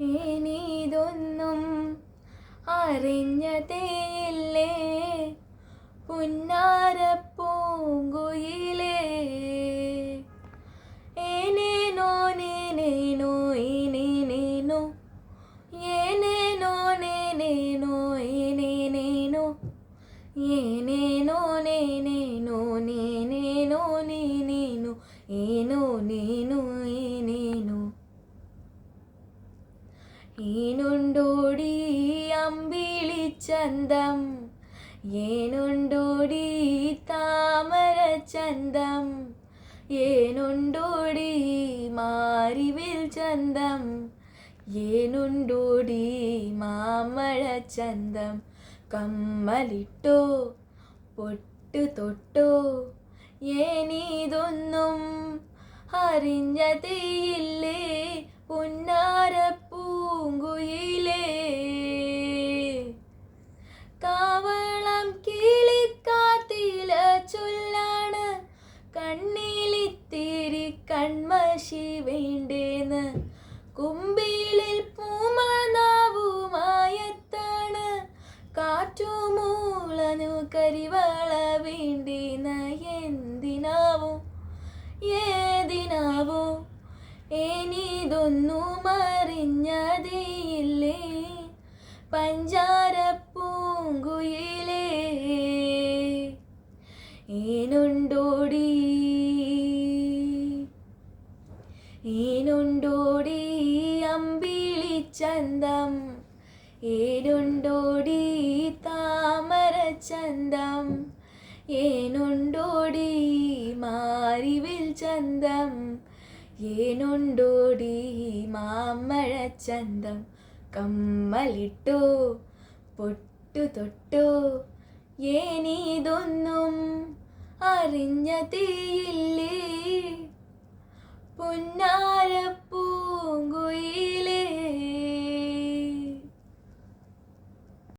ഇനിതൊന്നും അറിഞ്ഞതേയില്ലേ? പുന്നാരപ്പൂങ്കുയിലേ. ഏനേനോ നേനേനോ ഏനേനേനോ ഏനേനോ നേനേനോ ഏനേനേനോ ഏനേനോ നേനേനോ നേനേനോ നേനേനോ ഏനോ നേനോ ഏനേനോ ഏനുണ്ടോടി അമ്പിളിച്ചന്തം ഏനുണ്ടോടി താമരച്ചന്തം ഏനുണ്ടോടി മാറിവിൽ ചന്തം? ഏനുണ്ടോടി മാമഴച്ചന്തം കമ്മലിട്ടോ പൊട്ടു തൊട്ടോ? ഏനീതൊന്നും അറിഞ്ഞതേയില്ലേ കൺമഷി വേണ്ടേന്ന്. കുമ്പിളിൽ പൂമനാവുമായത്താണ് കാറ്റുമൂളനു കരിവള വേണ്ടേന്ന് എന്തിനാവോ? ഏതിനാവോ? എനിതൊന്നും അറിഞ്ഞതേയില്ലേ? പഞ്ചാരപ്പൂങ്കുയിലേ ഏനുണ്ടോടി അമ്പിളിച്ചന്തം ഏനുണ്ടോടി ചന്തം? ഏനുണ്ടോടി മാറിവിൽ ചന്തം? ഏനുണ്ടോടി ചന്തം? കമ്മലിട്ടോ പൊട്ടു തൊട്ടോ ഏനീതൊന്നും അറിഞ്ഞതേയില്ലേ പുന്നാരപ്പൂ